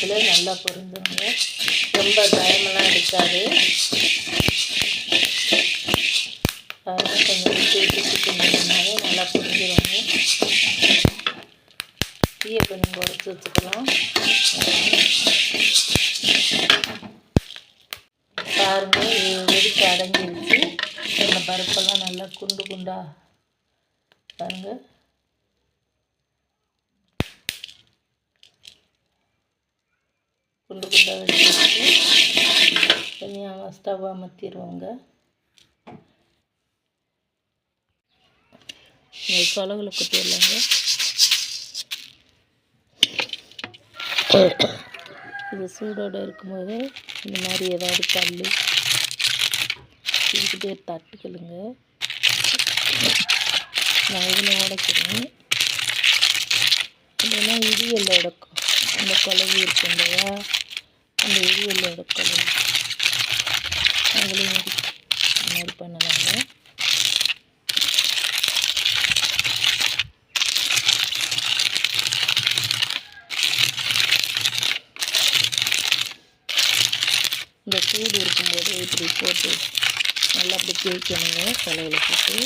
அதில் நல்லா பொருந்துங்க ரொம்ப பயமெல்லாம் எடுக்காது கொஞ்சம் விட்டு விட்டு நல்லா பொரிஞ்சிருவாங்க தீயை கொஞ்சம் குறைச்சி வச்சுக்கலாம். பாருங்க இது வெடிச்சு அடங்கிருச்சு. பருப்பெல்லாம் நல்லா குண்டு குண்டா. பாருங்கள் குண்டு குண்டாக வச்சுட்டு தனியாக ஸ்டவ் அமர்த்திடுவோங்க இந்த சொலவில் குத்திடலாங்க இது சூடோடு இருக்கும்போது இந்த மாதிரி ஏதாவது கல் இதுக்கிட்டே தட்டுக்கலுங்க நான் இதில் உடைக்கிறேன் இல்லைன்னா இடியல் உடக்கும் அந்த குழவி இருக்கு இல்லையா? அந்த இடியல் குழவி. அவங்களையும் மாதிரி பண்ணலாங்க. இந்த சூடு இருக்கும்போது இப்படி போட்டு நல்லா அப்படி தேய்க்கணுங்க. தலையில் போட்டு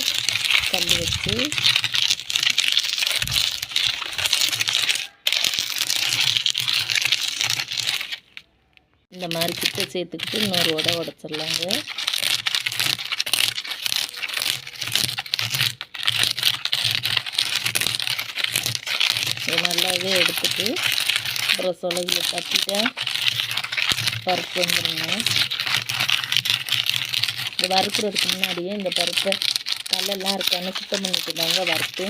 கல் வச்சு இந்த மாதிரி கிட்ட சேர்த்துக்கிட்டு இன்னொரு உடை உடச்சிடலாங்க. நல்லாவே எடுத்துட்டு அப்புறம் சொலகில் தட்டிட்டேன் பருப்பு வந்துடுங்க இந்த வறுக்கிறதுக்கு முன்னாடியே இந்த பருப்பை கல்லெல்லாம் இருக்கான்னு சுத்தம் பண்ணிட்டு தாங்க வறுத்து.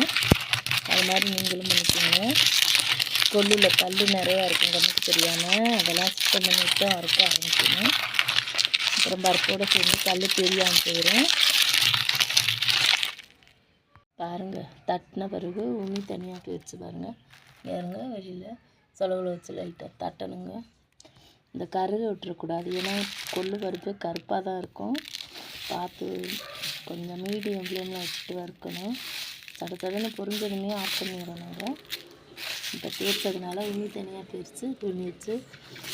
அது மாதிரி நீங்களும் பண்ணிக்கோங்க. கொல்லில் கல் நிறையா இருக்கும் கண்ணுக்கு தெரியாமல் அதெல்லாம் சுத்தம் பண்ணிட்டு தான் வறுக்க ஆரம்பிக்கணும். அப்புறம் பருப்போடு சேர்ந்து கல் தெரியாமல் போயிடும் பாருங்கள் தட்டின பிறகு உமி தனியாக போயிடுச்சு பாருங்கள் ஏறுங்க வெளியில் சொலவில் வச்சு லைட்டாக தட்டணுங்க. இந்த கருக விட்டுறக்கூடாது ஏன்னா கொள்ளு பருப்பு கருப்பாக தான் இருக்கும். பார்த்து கொஞ்சம் மீடியம் ஃப்ளேமில் வச்சுட்டு வறுக்கணும். தட தடன்னு ஆஃப் ஆஃப் நாங்கள் இப்போ தேய்ச்சதுனால இனி தனியாக பிரித்து துணி வச்சு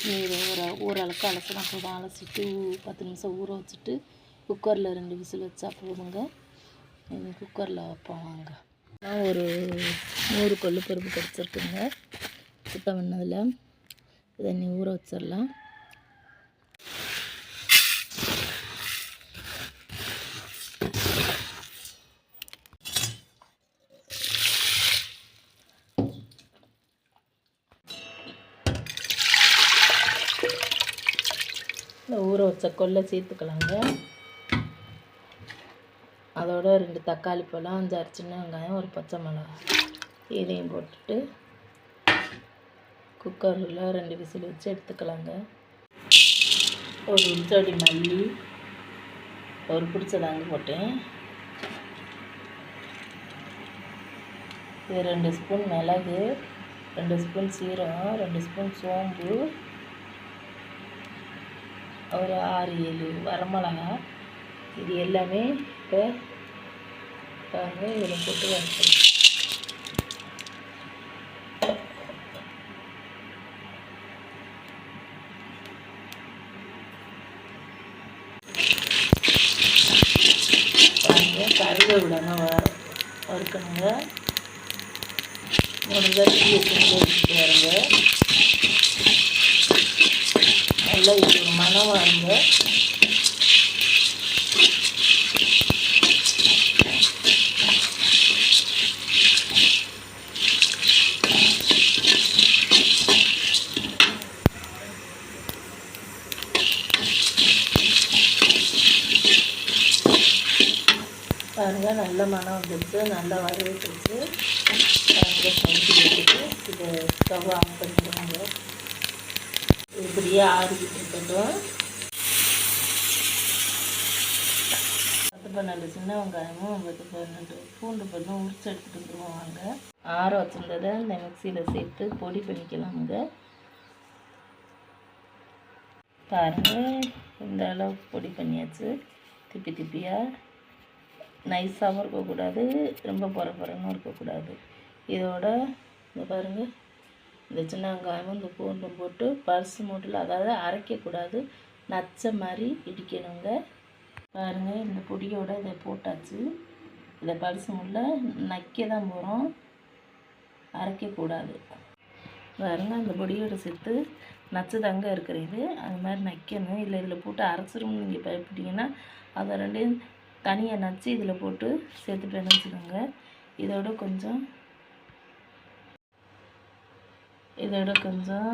நீர் ஊற ஓரளவுக்கு அலசலாம் போதும் அலசிட்டு பத்து நிமிஷம் ஊற வச்சுட்டு குக்கரில் ரெண்டு விசில் வச்சா போதுங்க. குக்கரில் வைப்போம் வாங்க. நான் ஒரு நூறு கொள்ளு பருப்பு கிடச்சிருக்குங்க. சுத்தம் பண்ணதில். இதை நீ ஊற வச்சிடலாம் இந்த ஊற வச்ச கொல்லை சேர்த்துக்கலாங்க. அதோட ரெண்டு தக்காளி பழம் அஞ்சாறு சின்ன வெங்காயம் ஒரு பச்சை மிளகா இதையும் போட்டுட்டு குக்கரில் ரெண்டு விசில் வச்சு எடுத்துக்கலாங்க. ஒரு உச்சடி மல்லி ஒரு பிடிச்சதாங்க போட்டேன். இது ரெண்டு ஸ்பூன் மிளகு ரெண்டு ஸ்பூன் சீரகம் ரெண்டு ஸ்பூன் சோம்பு ஒரு ஆறு ஏழு வரமிளகா. இது எல்லாமே இப்போ பாருங்க இதில் போட்டு வறுக்கணும் பாருங்க கருக வறுக்கணுங்க. முடிஞ்சா தீயை சிம்மில் வச்சுட்டு பாருங்க. நல்ல ஒரு மனம் வருங்க பாருங்க நல்ல மனம் வந்துருக்கு நல்லா வரவேற்றுச்சு பாருங்க சமைச்சு இதை ஸ்டவ் ஆஃப் பண்ணிடுவாங்க. இப்படியே ஆறிக்கிட்டு இருக்கட்டும். பத்து பன்னெண்டு சின்ன வெங்காயமும் பத்து பன்னெண்டு பூண்டு பண்ணும் உரிச்சு எடுத்துகிட்டு வந்துருவோம் வாங்க. ஆற வச்சுருந்ததை இந்த மிக்சியில் சேர்த்து பொடி பண்ணிக்கலாமுங்க. பாருங்கள் இந்த அளவுக்கு பொடி பண்ணியாச்சு. திப்பி திப்பியாக நைஸாகவும் இருக்கக்கூடாது ரொம்ப பொற பொறன்னு இருக்கக்கூடாது. இதோட இந்த பாருங்கள் இந்த சின்ன வெங்காயமும் இந்த பூண்டும் போட்டு பல்ஸ் மூட்டில் அதாவது அரைக்கக்கூடாது. நச்ச மாதிரி இடிக்கணுங்க. பாருங்கள் இந்த பொடியோட இதை போட்டாச்சு. இதை பல்ஸ் மூட்டில் நக்க தான் போகிறோம் அரைக்கக்கூடாது. பாருங்க அந்த பொடியோட சேர்த்து நச்சு தாங்க இருக்கிற இது. அது மாதிரி நக்கணும். இல்லை இதில் போட்டு அரைச்சிரும்னு நீங்கள் பயப்பட்டீங்கன்னா அதை ரெண்டையும் தனியாக நச்சு இதில் போட்டு சேர்த்து பண்ணிச்சிடுங்க இதோட கொஞ்சம் இதோட கொஞ்சம்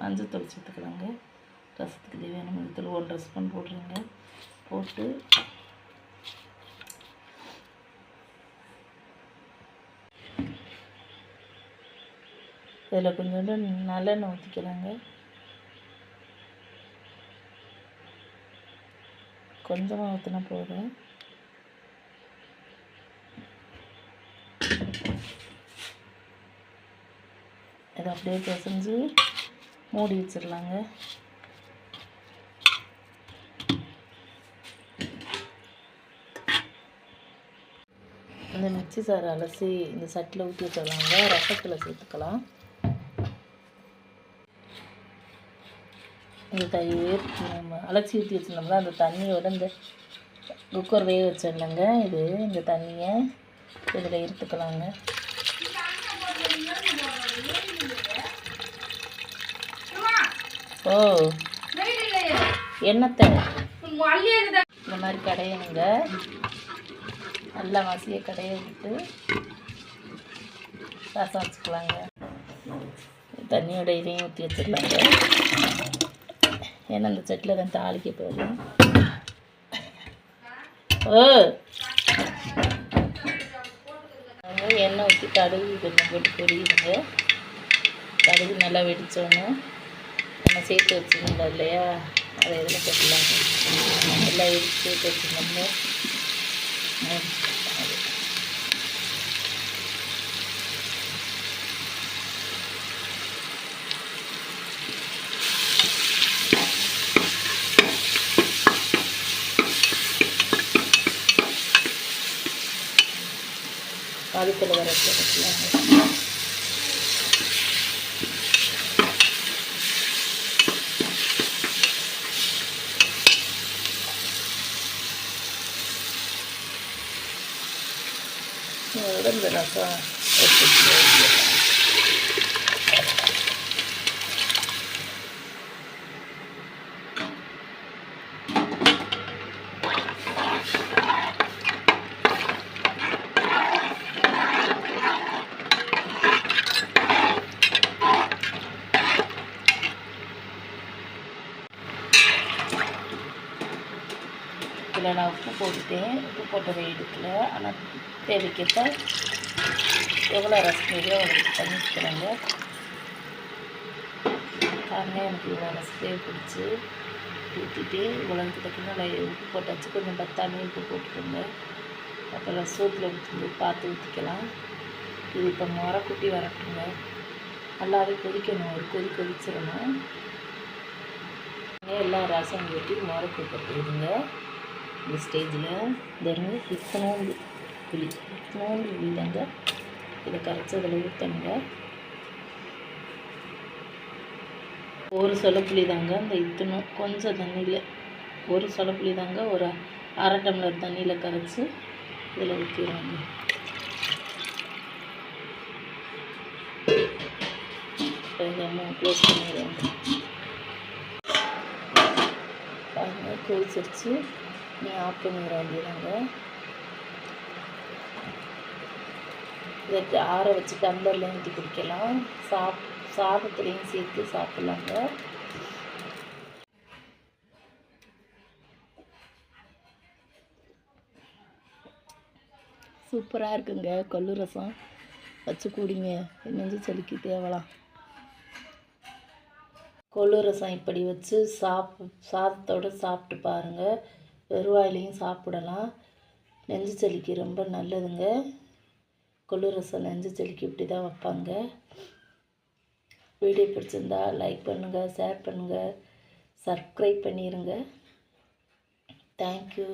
மஞ்சத்தூள் சேர்த்துக்கலாங்க. ரசத்துக்கு தேவையான மஞ்சத்தூள் ஒன்றரை ஸ்பூன் போடுறீங்க. போட்டு இதில் கொஞ்சோண்டு நல்லெண்ணெய் ஊற்றிக்கலாங்க. கொஞ்சமாக ஊற்றினா போதும். அப்படியே பிசைஞ்சு மூடி வச்சிடலாங்க. இந்த மிக்சி சாறு அலசி இந்த சட்டில் ஊற்றி வச்சிடலாங்க. ரசத்தில் சேர்த்துக்கலாம். இந்த தயிர் நம்ம அலசி ஊற்றி வச்சிருந்தோம்னா அந்த தண்ணியோட இந்த குக்கர் வேக வச்சிடலாங்க. இது இந்த தண்ணியை இதில் எடுத்துக்கலாங்க. ஓ. என்னத்தை இந்த மாதிரி கடையணுங்க நல்லா மசிய கடைய விட்டு ரசம் வச்சுக்கலாங்க. தண்ணியோட இதையும் ஊற்றி வச்சிடலாங்க. ஏன்னா அந்த செட்டில் தான் தாளிக்க போயிடும் ஓ. எண்ணெய் ஊற்றி கடுகு கொஞ்சம் போட்டு பொரியுதுங்க. கடுகு நல்லா வெடித்தோன்னு நம்ம சேர்த்து வச்சுருந்தோம் இல்லையா? அதை இதில் கட்டலாம் எல்லாம் எடுத்து சேர்த்து வச்சுருந்தோம்னு அதுக்குள்ள வர வச்சுக்கலாங்க இதோட இதில் நான் உப்பு போட்டுட்டேன். உப்பு போட்டதை எடுக்கல. ஆனால் தேவைக்கேற்ப எவ்வளோ ரசம் தேவையோ அவ்வளோ பண்ணிக்கிறேங்க காரணம் எனக்கு இவ்வளோ ரசத்தையே பிடிச்சி ஊற்றிட்டு இவ்வளோக்கு தக்கன உப்பு போட்டாச்சு. கொஞ்சம் பத்தாமல் உப்பு போட்டுக்கோங்க. அப்புறம் சூட்டில் ஊற்றி பார்த்து ஊற்றிக்கலாம் இது இப்போ முறை குட்டி வரட்டுங்க. நல்லாவே கொதிக்கணும். ஒரு கொதி கொதிச்சிடணும். எல்லா ரசம் ஊற்றி முறை கூப்பிட்டுருங்க இந்த ஸ்டேஜில் தருங்க இத்தனோண்டு புளி இத்தனோண்டு புளி தாங்க இதை கரைச்சி அதில் ஊற்றணுங்க ஒரு சொலப்புளி தாங்க இந்த இத்தனும் கொஞ்சம் தண்ணியில். ஒரு சொலப்புளி தாங்க ஒரு அரை டம்ளர் தண்ணியில் கரைச்சி இதில் ஊற்றிடுவாங்க கொஞ்சம் க்ளோஸ் பண்ணிடுவாங்க. பாருங்கள் கொதிச்சிருச்சு நீ ஆஃப் பண்ணிட இதை ஆற வச்சு டம்ளரில் ஊற்றி குடிக்கலாம். சாப் சாதத்துலேயும் சேர்த்து சாப்பிட்லாங்க. சூப்பராக இருக்குங்க கொள்ளு ரசம். வச்சு குடிங்க நெஞ்சு சளிக்கு தேவலாம் கொள்ளு ரசம் இப்படி வச்சு சாப் சாதத்தோடு சாப்பிட்டு பாருங்கள் வெறுவாயிலையும் சாப்பிடலாம். நெஞ்சு சளிக்கு ரொம்ப நல்லதுங்க. கொள்ளு ரசம் நெஞ்சு சளிக்கு இப்படி தான் வைப்பாங்க. வீடியோ பிடிச்சிருந்தா லைக் பண்ணுங்கள் ஷேர் பண்ணுங்கள் சப்ஸ்கிரைப் பண்ணிடுங்க தேங்க்யூ